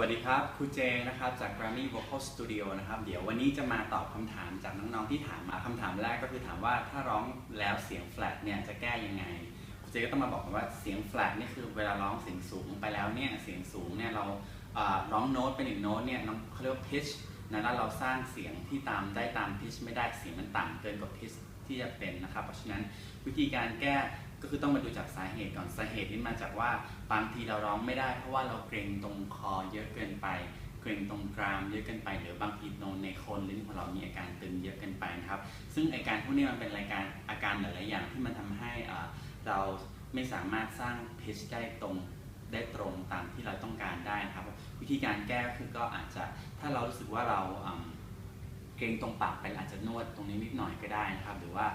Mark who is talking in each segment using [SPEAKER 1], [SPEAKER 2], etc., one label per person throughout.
[SPEAKER 1] วัสดีครับครูเจนะครับจาก Grammy Vocal Studio นะครับ เดี๋ยววันนี้จะมาตอบคำถามจากน้องๆที่ถามมาคำถามแรกก็คือถามว่าถ้าร้องแล้วเสียง flat เนี่ยจะแก้ยังไงครูเจก็ต้องมาบอกกันว่าเสียง flat นี่คือเวลาร้องเสียงสูงไปแล้วเนี่ยเสียงสูงเนี่ยเราอ่อร้องโน้ตเป็นหนึ่งโน้ตเนี่ยน้องเขาเรียกว่า pitch นะแล้วเราสร้างเสียงที่ตามได้ตาม pitch ไม่ได้เสียงมันต่ำเกินกว่า pitch ที่จะเป็นนะครับ เพราะฉะนั้นวิธีการแก้ ก็คือต้องมาดูจากสาเหตุก่อนสาเหตุนี้มาจากว่าบางทีเราร้องไม่ได้ เพราะว่าเราเกรงตรงคอเยอะเกินไป เกรงตรงกรามเยอะเกินไป หรือบางทีตรงในโคนลิ้นของเรามีอาการตึงเยอะเกินไปนะครับ ซึ่งอาการพวกนี้มันเป็นรายการอาการหลายๆอย่างที่มันทำให้เราไม่สามารถสร้าง pitch ได้ตรงได้ตรงตามที่เราต้องการได้นะครับ วิธีการแก้ก็คือก็อาจจะถ้าเรารู้สึกว่าเราเกรงตรงปากไปอาจจะนวดตรงนี้นิดหน่อยก็ได้นะครับ หรือว่า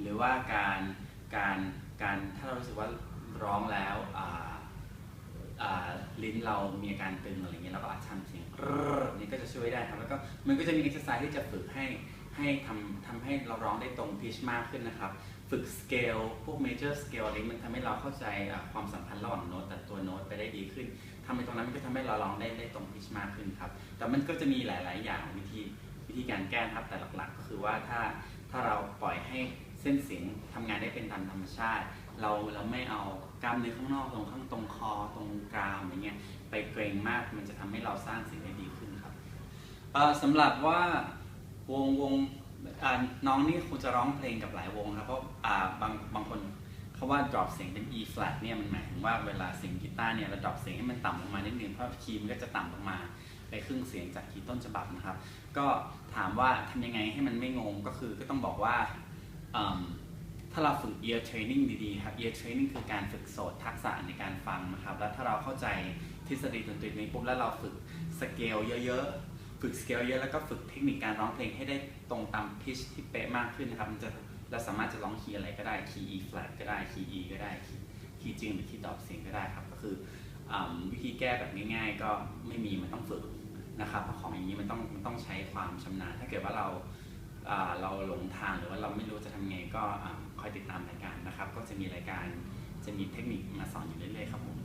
[SPEAKER 1] หรือว่าการ การการถ้าเรารู้สึกว่าร้องแล้วลิ้นเรามีอาการตึงอะไรเงี้ยเราก็อาจทำเสียงนี่ก็จะช่วยได้ครับแล้วก็มันก็จะมีเอ็กซ์ไซส์ที่จะฝึกให้ให้ทำทำให้เราร้องได้ตรงพิชมากขึ้นนะครับ ฝึกสเกลพวกเมเจอร์สเกลอะไรมันทำให้เราเข้าใจความสัมพันธ์ระหว่างโน้ตแต่ตัวโน้ตไปได้ดีขึ้นทำให้ตรงนั้นมันก็ทำให้เราร้องได้ได้ตรงพิชมากขึ้นครับ แต่มันก็จะมีหลาย ๆ อย่างวิธีวิธีการแก้ครับแต่หลัก ๆ ก็คือว่าถ้าถ้าเราปล่อยให้ เส้นเสียงทำงานได้เป็นตามธรรมชาติ เราเราไม่เอากล้ามเนื้อข้างนอกตรงข้างตรงคอตรงกรามอย่างเงี้ยไปเกรงมากมันจะทำให้เราสร้างเสียงได้ดีขึ้นครับเอ่อสำหรับว่าวงวงน้องนี่คงจะร้องเพลงกับหลายวงครับเพราะบางบางคนเขาว่า drop เสียงเป็น E flat เนี่ยมันหมายถึงว่าเวลาเสียงกีตาร์เนี่ยเรา drop เสียงให้มันต่ำลงมานิดนึงเพราะคีย์มันก็จะต่ำลงมาไปครึ่งเสียงจากคีย์ต้นฉบับนะครับ ก็ถามว่าทำยังไงให้มันไม่งงก็คือก็ต้องบอกว่า ถ้าเราฝึก ear training ดีๆครับ ear training คือการฝึกโสตทักษะในการฟังนะครับ แล้วถ้าเราเข้าใจทฤษฎีดนตรีนี้ปุ๊บแล้วเราฝึกสเกลเยอะๆ ฝึกสเกลเยอะแล้วก็ฝึกเทคนิคการร้องเพลงให้ได้ตรงตามพิชที่เป๊ะมากขึ้นนะครับมันจะเราสามารถจะร้องคีย์อะไรก็ได้คีย์ E flat ก็ได้คีย์ E ก็ได้คีย์จริงหรือคีย์ดรอปเสียงก็ได้ครับก็คืออวิธีแก้แบบง่ายๆ ก็ไม่มีมันต้องฝึกนะครับเพราะของอย่างนี้มันต้องมันต้องใช้ความชำนาญถ้าเกิดว่าเรา เราหลงทางหรือว่าเราไม่รู้จะทำไงก็คอยติดตามรายการนะครับ ก็จะมีรายการจะมีเทคนิคมาสอนอยู่เรื่อยๆครับผม